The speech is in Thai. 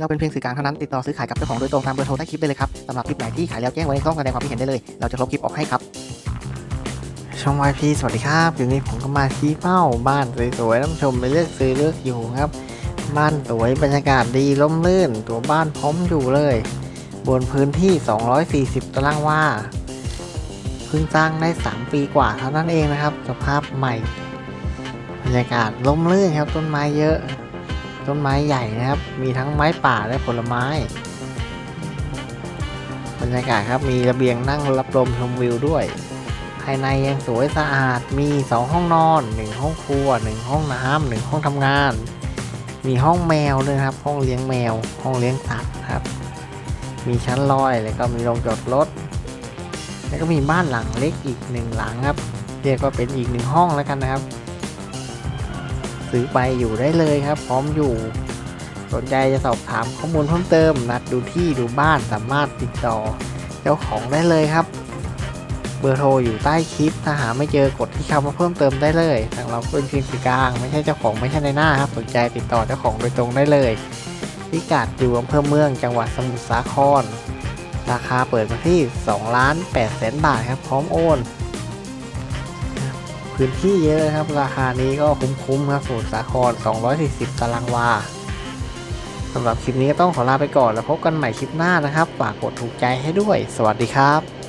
เราเป็นเพียงสื่อกลางเท่านั้นติดต่อซื้อขายกับเจ้าของโดยตรงตามเบอร์โทรใต้คลิปได้เลยครับสำหรับคลิปไหนที่ขายแล้วแจ้งไว้ในช่องแสดงความคิดเห็นได้เลย เราจะลบคลิปออกให้ครับ ช่อง YP สวัสดีครับอยู่นี้ผมก็มาชี้เป้าบ้านสวยๆน้ำชมไปเลือกซื้อเลือกอยู่ครับ บ้านสวยบรรยากาศดีร่มรื่น ตัวบ้านพร้อมอยู่เลย บนพื้นที่ 240 ตารางวาเพิ่งสร้างได้ 3 ปีกว่าเท่านั้นเองนะครับ สภาพใหม่ บรรยากาศร่มรื่นครับต้นไม้เยอะ ต้นไม้ใหญ่นะครับ มีทั้งไม้ป่าและผลไม้ บรรยากาศครับ มีระเบียงนั่งรับลมชมวิวด้วย ภายในยังสวยสะอาด มี 2 ห้องนอน 1 ห้องครัว 1 ห้องน้ำหนึ่งห้องทำงาน มีห้องแมวด้วยครับ ห้องเลี้ยงแมว ห้องเลี้ยงสัตว์ครับ มีชั้นลอย แล้วก็มีโรงจอดรถ แล้วก็มีบ้านหลังเล็กอีกหนึ่งหลังครับ เรียกว่าเป็นอีกหนึ่งห้องแล้วกันนะครับ ซื้อไปอยู่ได้เลยครับ พร้อมอยู่ สนใจจะสอบถามข้อมูลเพิ่มเติม นัดดูที่ดูบ้านสามารถติดต่อ เจ้าของได้เลยครับ เบอร์โทรอยู่ใต้คลิป ถ้าหาไม่เจอกดที่คำว่าเพิ่มเติมได้เลยทางเราเป็นเพียงสื่อกลาง ไม่ใช่เจ้าของไม่ใช่ในหน้าครับ สนใจติดต่อเจ้าของโดยตรงได้เลยพิกัดอยู่อำเภอเมืองจังหวัดสมุทรสาคร ราคาเปิดมาที่2ล้าน8แสนบาทครับ พร้อมโอน พื้นที่เยอะครับ ราคานี้ก็คุ้มๆครับสมุทรสาคร 240 ตารางวาสำหรับคลิปนี้ก็ต้องขอลาไปก่อนแล้วพบกันใหม่คลิปหน้านะครับ ฝากกดถูกใจให้ด้วย สวัสดีครับ